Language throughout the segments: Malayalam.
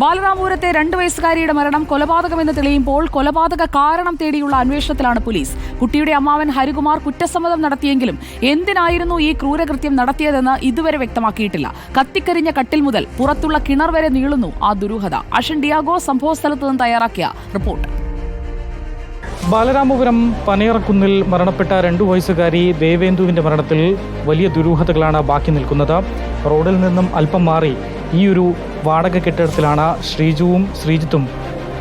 ബാലരാമപുരത്തെ രണ്ട് വയസ്സുകാരിയുടെ മരണം കൊലപാതകമെന്ന് തെളിയുമ്പോൾ കൊലപാതക കാരണം തേടിയുള്ള അന്വേഷണത്തിലാണ് പോലീസ്. കുട്ടിയുടെ അമ്മാവൻ ഹരികുമാർ കുറ്റസമ്മതം നടത്തിയെങ്കിലും എന്തിനായിരുന്നു ഈ ക്രൂരകൃത്യം നടത്തിയതെന്ന് ഇതുവരെ വ്യക്തമാക്കിയിട്ടില്ല. കത്തിക്കരിഞ്ഞ കട്ടിൽ മുതൽ പുറത്തുള്ള കിണർ വരെ നീളുന്നു ആ ദുരൂഹത. അഷൻ ഡിയാഗോ സംഭവസ്ഥലത്ത് നിന്ന് തയ്യാറാക്കിയ റിപ്പോർട്ട്. ബാലരാമപുരം പനയറക്കുന്നിൽ മരണപ്പെട്ട രണ്ടു വയസ്സുകാരി ദേവേന്ദുവിന്റെ മരണത്തിൽ വലിയ ദുരൂഹതകളാണ് ബാക്കി നിൽക്കുന്നത്. റോഡിൽ നിന്നും അല്പം മാറി ഈ ഒരു വാടക കെട്ടിടത്തിലാണ് ശ്രീജുവും ശ്രീജിത്തും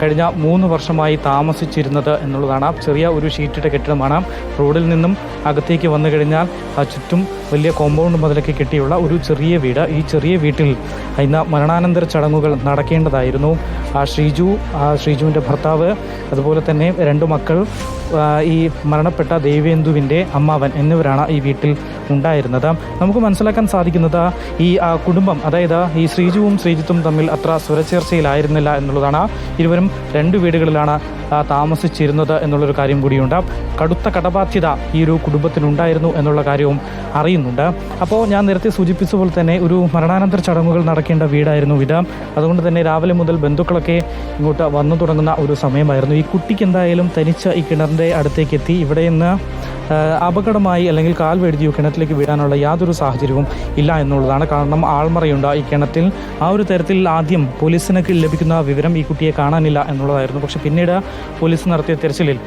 കഴിഞ്ഞ മൂന്ന് വർഷമായി താമസിച്ചിരുന്നത് എന്നുള്ളതാണ്. ചെറിയ ഒരു ഷീറ്റിട്ട കെട്ടിടമാണ്. റോഡിൽ നിന്നും അകത്തേക്ക് വന്നു കഴിഞ്ഞാൽ ചുറ്റും വലിയ കോമ്പൗണ്ട് മുതലൊക്കെ കെട്ടിയുള്ള ഒരു ചെറിയ വീട്. ഈ ചെറിയ വീട്ടിൽ ഇന്ന് മരണാനന്തര ചടങ്ങുകൾ നടക്കേണ്ടതായിരുന്നു. ആ ശ്രീജു ആ ശ്രീജുവിന്റെ ഭർത്താവ് അതുപോലെ തന്നെ രണ്ട് മക്കൾ ഈ മരണപ്പെട്ട ദേവേന്ദുവിന്റെ അമ്മാവൻ എന്നിവരാണ് ഈ വീട്ടിൽ ഉണ്ടായിരുന്നത്. നമുക്ക് മനസ്സിലാക്കാൻ സാധിക്കുന്നത് ഈ കുടുംബം അതായത് ഈ ശ്രീജുവും ശ്രീജിത്തും തമ്മിൽ അത്ര സ്വരച്ചേർച്ചയിലായിരുന്നില്ല എന്നുള്ളതാണ്. ഇരുവരും രണ്ട് വീടുകളിലാണ് താമസിച്ചിരുന്നത് എന്നുള്ളൊരു കാര്യം കൂടിയുണ്ട്. കടുത്ത കടബാധ്യത ഈ ഒരു കുടുംബത്തിനുണ്ടായിരുന്നു എന്നുള്ള കാര്യവും അറിയുന്നുണ്ട്. അപ്പോൾ ഞാൻ നേരത്തെ സൂചിപ്പിച്ച പോലെ തന്നെ ഒരു മരണാനന്തര ചടങ്ങുകൾ നടക്കേണ്ട വീടായിരുന്നു ഇത്. അതുകൊണ്ട് തന്നെ രാവിലെ മുതൽ ബന്ധുക്കളൊക്കെ ഇങ്ങോട്ട് വന്നു തുടങ്ങുന്ന ഒരു സമയമായിരുന്നു. ഈ കുട്ടിക്ക് എന്തായാലും തനിച്ച് ഈ കിണറിന്റെ അടുത്തേക്ക് എത്തി ഇവിടെ നിന്ന് അപകടമായി അല്ലെങ്കിൽ കാൽ വെഴുതിയോ കിണറ്റിലേക്ക് വീഴാനുള്ള യാതൊരു സാഹചര്യവും ഇല്ല എന്നുള്ളതാണ് കാരണം ആൾമറയുണ്ട് ഈ കിണറ്റിൽ. ആ ഒരു തരത്തിൽ ആദ്യം പോലീസിന് ലഭിക്കുന്ന വിവരം ഈ കുട്ടിയെ കാണാനില്ല എന്നുള്ളതായിരുന്നു. പക്ഷേ പിന്നീട് പോലീസ് നടത്തിയ തിരച്ചിലിൽ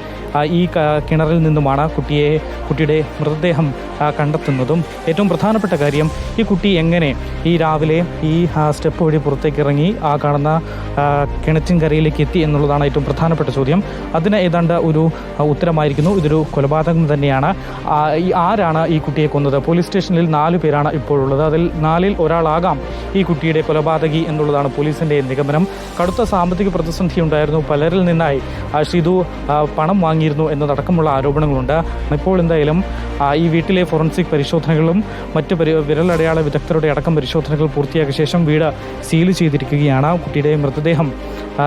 ഈ കിണറിൽ നിന്നുമാണ് കുട്ടിയെ കുട്ടിയുടെ മൃതദേഹം കണ്ടെത്തുന്നതും ഏറ്റവും പ്രധാനപ്പെട്ട കാര്യം ഈ കുട്ടി എങ്ങനെ ഈ രാവിലെ ഈ സ്റ്റെപ്പ് വഴി പുറത്തേക്ക് ഇറങ്ങി ആ കാണുന്ന കിണറ്റിൻകരയിലേക്ക് എത്തി എന്നുള്ളതാണ് ഏറ്റവും പ്രധാനപ്പെട്ട ചോദ്യം. അതിന് ഏതാണ്ട് ഒരു ഉത്തരമായിരിക്കുന്നു. ഇതൊരു കൊലപാതകം തന്നെയാണ്. ഈ ആരാണ് ഈ കുട്ടിയെ കൊന്നത്? പോലീസ് സ്റ്റേഷനിൽ നാല് പേരാണ് ഇപ്പോഴുള്ളത്. അതിൽ നാലിൽ ഒരാളാകാം. ഈ കുട്ടിയുടെ കൊലപാതകി എന്നുള്ളതാണ് പോലീസിന്റെ നിഗമനം. കടുത്ത സാമ്പത്തിക പ്രതിസന്ധി ഉണ്ടായിരുന്നു പലരിൽ നിന്നായി ഷിതു പണം വാങ്ങിയിരുന്നു എന്നതടക്കമുള്ള ആരോപണങ്ങളുണ്ട്. ഇപ്പോൾ എന്തായാലും ഈ വീട്ടിലെ ഫോറൻസിക് പരിശോധനകളും മറ്റ് വിരലടയാള വിദഗ്ധരുടെ അടക്കം പരിശോധനകൾ പൂർത്തിയാക്കിയ ശേഷം വീട് സീൽ ചെയ്തിരിക്കുകയാണ്. കുട്ടിയുടെ മൃതദേഹം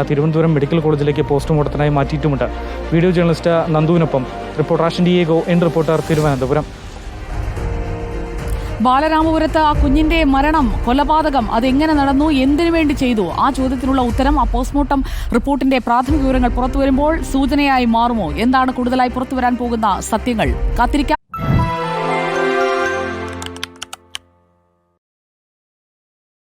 തിരുവനന്തപുരം മെഡിക്കൽ കോളേജിലേക്ക് പോസ്റ്റ്മോർട്ടത്തിനായി മാറ്റിയിട്ടുമുണ്ട്. വീഡിയോ ജേർണലിസ്റ്റ് നന്ദുവിനൊപ്പം reporter Ashan Diego N reporter Thiruvananthapuram. ബാലരാമപുരത്ത് ആ കുഞ്ഞിന്റെ മരണം കൊലപാതകം അതെങ്ങനെ നടന്നു എന്തിനു വേണ്ടി ചെയ്തു? ആ ചോദ്യത്തിനുള്ള ഉത്തരം ആ പോസ്റ്റ്മോർട്ടം റിപ്പോർട്ടിന്റെ പ്രാഥമിക വിവരങ്ങൾ പുറത്തു വരുമ്പോൾ സൂചനയായി മാറുമോ? എന്താണ് കൂടുതലായി പുറത്തുവരാൻ പോകുന്ന സത്യങ്ങൾ? കാത്തിരിക്കാം.